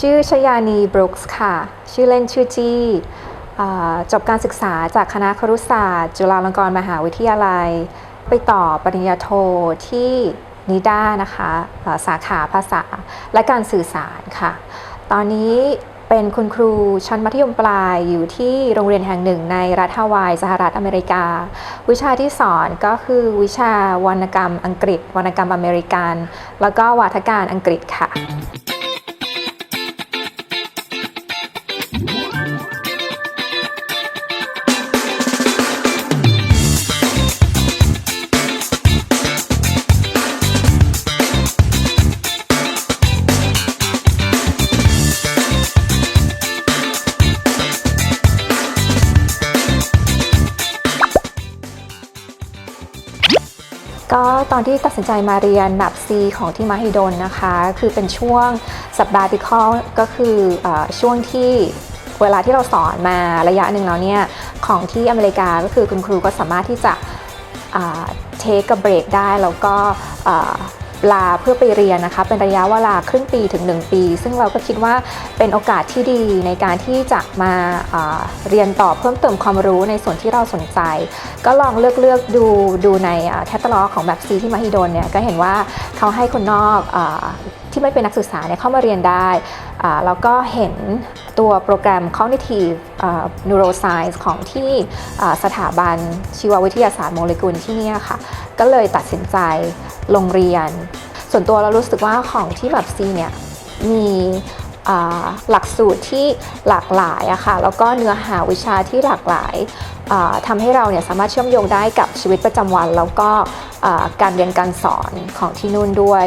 ชื่อชยานีบรุกส์ค่ะ ชื่อเล่นชื่อจี้จบการศึกษาจากคณะครุศาสตร์ จุฬาลงกรณ์มหาวิทยาลัย ไปต่อปริญญาโทที่นิด้านะคะสาขาภาษาและการสื่อสารค่ะ ตอนนี้เป็นคุณครูชั้นมัธยมปลายอยู่ที่โรงเรียนแห่งหนึ่งในรัฐฮาวายสหรัฐอเมริกา วิชาที่สอนก็คือวิชาวรรณกรรมอังกฤษ วรรณกรรมอเมริกัน แล้วก็วาทการอังกฤษค่ะ ก็ตอนที่ตัดสินใจมาเรียนแบบ C ของที่มหิดลนะคะ คือเป็นช่วงสัปดาห์ติคอก็คืออช่วงที่เวลาที่เราสอนมาระยะหนึ่งแล้วเนี่ย ของที่อเมริกาก็คือคุณครูก็สามารถที่จะเทคกับเบรกได้แล้วก็ ลาเพื่อไปเรียนนะคะ เป็นระยะเวลาครึ่งปีถึง 1 ปี ซึ่งเราก็คิดว่าเป็นโอกาสที่ดีในการที่จะมาอ่าเรียนต่อเพิ่มเติมความรู้ในส่วนที่เราสนใจ ก็ลองเลือกเลือกดูดูในแคตตาล็อกของแบบ C ที่มหิดลเนี่ยก็เห็นว่าเขาให้คนนอกอที่ไม่เป็นนักศึกษาเนี่ยเข้ามาเรียนได้ แล้วก็เห็นตัวโปรแกรม Cognitive อ่า Neuroscience ของที่สถาบันชีววิทยาศาสตร์โมเลกุลที่เนี่ยค่ะ ก็เลยตัดสินใจลงเรียน ส่วนตัวเรารู้สึกว่าของที่แบบ C เนี่ยมีหลักสูตรที่หลากหลายอะค่ะแล้วก็เนื้อหาวิชาที่หลากหลายอ่าทำให้เราเนี่ยสามารถเชื่อมโยงได้กับชีวิตประจำวัน แล้วก็การเรียนการสอนของที่นู่นด้วย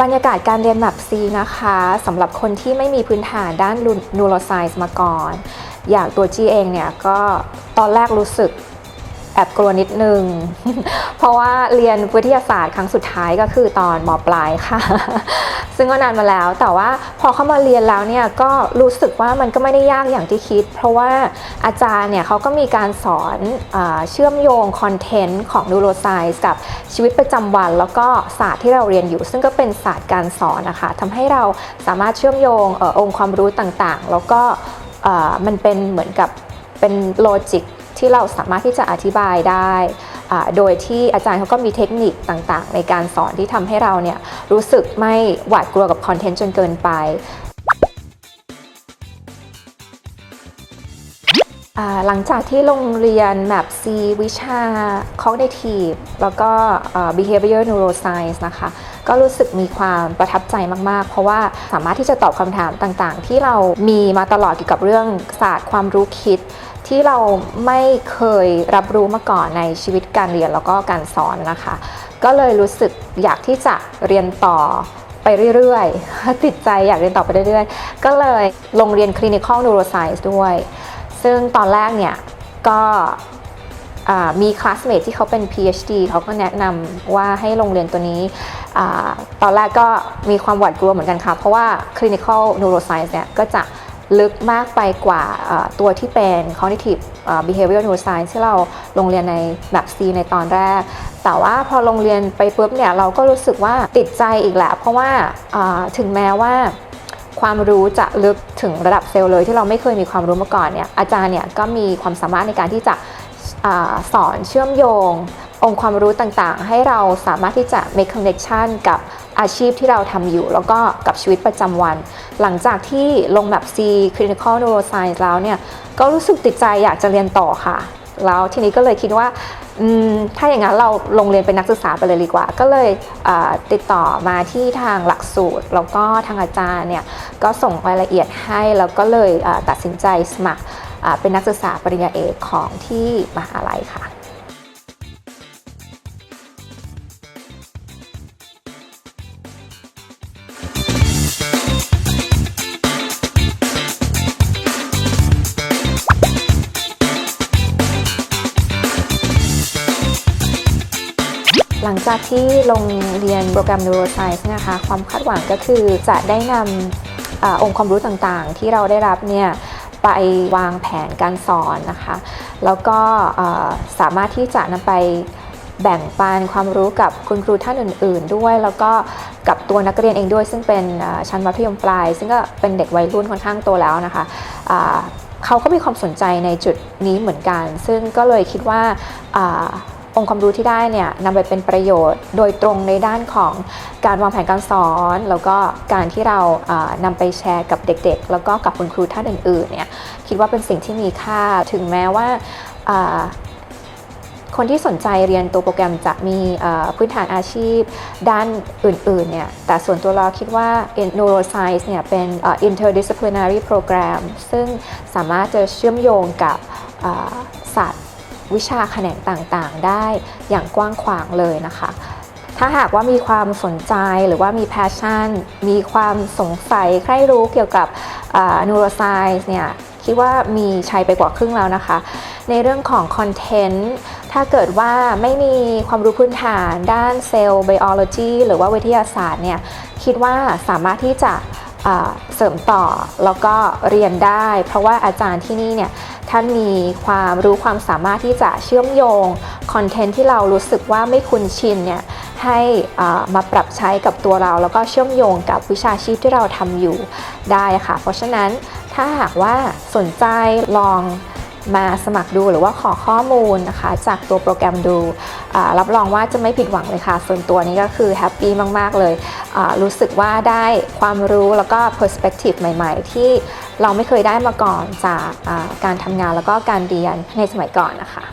บรรยากาศการเรียนแบบ C นะคะสำหรับคนที่ไม่มีพื้นฐานด้านนูโรไซส์มาก่อน อย่างตัวจีเองเนี่ยก็ตอนแรกรู้สึก อบกลัวนิดนึง เพราะว่าเรียนวิทยาศาสตร์ครั้งสุดท้ายก็คือตอนมปลายค่ะ ซึ่งก็นานมาแล้ว แต่ว่าพอเข้ามาเรียนแล้วเนี่ยก็รู้สึกว่ามันก็ไม่ได้ยากอย่างที่คิด เพราะว่าอาจารย์เนี่ยเขาก็มีการสอนอเชื่อมโยงคอนเทนต์ของ neuroscience กับชีวิตประจำวัน แล้วก็ศาสตร์ที่เราเรียนอยู่ ซึ่งก็เป็นศาสตร์การสอนนะคะทำให้เราสามารถเชื่อมโยงอองค์ความรู้ต่างๆ แล้วก็มันเป็นเหมือนกับเป็นโลจิก ที่เราสามารถที่จะอธิบายได้โดยที่อาจารย์เขาก็มีเทคนิคต่างๆ ในการสอนที่ทำให้เราเนี่ยรู้สึกไม่หวาดกลัวกับคอนเทนต์จนเกินไปหลังจากที่โรงเรียนแบบ C วิชา cognitive แล้วก็ behavior neuroscience นะคะ ก็รู้สึกมีความประทับใจมาก ๆ เพราะว่าสามารถที่จะตอบคำถามต่าง ๆ ที่เรามีมาตลอดเกี่ยวกับเรื่องศาสตร์ความรู้คิด ที่เราไม่เคยรับรู้มาก่อนในชีวิตการเรียนแล้วก็การสอนนะคะ ก็เลยรู้สึกอยากที่จะเรียนต่อไปเรื่อยๆ ติดใจอยากเรียนต่อไปเรื่อยๆ ก็เลยลงเรียน clinical neuroscience ด้วย ซึ่งตอนแรกเนี่ยก็มีคลาสเมทที่เขาเป็น PhD เขาก็แนะนำว่าให้โรงเรียนตัวนี้อตอนแรกก็มีความหวาดกลัวเหมือนกันค่ะ เพราะว่า clinical neuroscience เนี่ยก็จะ ลึกมากไปกว่าตัวที่เป็น cognitive behavioral neuroscience ที่เราลงเรียนในแบบ C ในตอนแรก แต่ว่าพอลงเรียนไปปุ๊บเนี่ยเราก็รู้สึกว่าติดใจอีกแหละ เพราะว่าถึงแม้ว่าความรู้จะลึกถึงระดับเซลล์เลยที่เราไม่เคยมีความรู้มาก่อนเนี่ยอาจารย์เนี่ยก็มีความสามารถในการที่จะอสอนเชื่อมโยง องค์ความรู้ต่างๆ ให้เราสามารถที่จะ make connection กับ อาชีพที่เราทำอยู่ แล้วก็กับชีวิตประจำวัน หลังจากที่ลงแบบ C clinical neuroscience แล้วเนี่ย ก็รู้สึกติดใจอยากจะเรียนต่อค่ะ แล้วทีนี้ก็เลยคิดว่าถ้าอย่างนั้นเราลงเรียนเป็นนักศึกษาไปเลยดีกว่า ก็เลยติดต่อมาที่ทางหลักสูตร แล้วก็ทางอาจารย์เนี่ยก็ส่งรายละเอียดให้ แล้วก็เลยตัดสินใจสมัครเป็นนักศึกษาปริญญาเอกของที่มหาลัยค่ะ หลังจากที่ลงเรียนโปรแกรม Neuroscience นะคะ ความคาดหวังก็คือจะได้นำอองค์ความรู้ต่างๆ ที่เราได้รับเนี่ยไปวางแผนการสอนนะคะ แล้วก็สามารถที่จะนำไปแบ่งปันความรู้กับคุณครูท่านอื่น ๆ ด้วย แล้วก็กับตัวนักเรียนเองด้วย ซึ่งเป็นชั้นมัธยมปลาย ซึ่งก็เป็นเด็กวัยรุ่นค่อนข้างโตแล้วนะคะอ่าเขาก็มีความสนใจในจุดนี้เหมือนกัน ซึ่งก็เลยคิดว่า องค์ความรู้ที่ได้เนี่ยนำไปเป็นประโยชน์ โดยตรงในด้านของการวางแผนการสอน แล้วก็การที่เราอ่านำไปแชร์กับเด็กๆ แล้วก็กับคุณครูท่านอื่นๆเนี่ยคิดว่าเป็นสิ่งที่มีค่าถึงแม้ว่าคนที่สนใจเรียนตัวโปรแกรมจะมีพื้นฐานอาชีพด้านอื่นๆเนี่ยแต่ส่วนตัวเราคิดว่า neuroscience เนี่ยเป็น interdisciplinary program ซึ่งสามารถจะเชื่อมโยงกับศาสตร์ วิชาแขนงต่างๆ ได้อย่างกว้างขวางเลยนะคะ ถ้าหากว่ามีความสนใจหรือว่ามี passion มีความสงสัยใครรู้เกี่ยวกับอ่า neuroscience เนี่ยคิดว่ามีชัยไปกว่าครึ่งแล้วนะคะ ในเรื่องของคอนเทนต์ถ้าเกิดว่าไม่มีความรู้พื้นฐานด้านเซลล์ biology หรือว่าวิทยาศาสตร์เนี่ยคิดว่าสามารถที่จะ เสริมต่อแล้วก็เรียนได้ เพราะว่าอาจารย์ที่นี่เนี่ยท่านมีความรู้ความสามารถที่จะเชื่อมโยงคอนเทนต์ที่เรารู้สึกว่าไม่คุ้นชินเนี่ยให้อ่ามาปรับใช้กับตัวเรา แล้วก็เชื่อมโยงกับวิชาชีพที่เราทำอยู่ได้ค่ะ เพราะฉะนั้นถ้าหากว่าสนใจลอง มาสมัครดูหรือว่าขอข้อมูลนะคะ จากตัวโปรแกรมดู รับรองว่าจะไม่ผิดหวังเลยค่ะ ส่วนตัวนี้ก็คือแฮปปี้มาก ๆ เลย รู้สึกว่าได้ความรู้แล้วก็ perspective ใหม่ ๆ ที่เราไม่เคยได้มาก่อนจากการทำงานแล้วก็การเรียนในสมัยก่อนนะคะ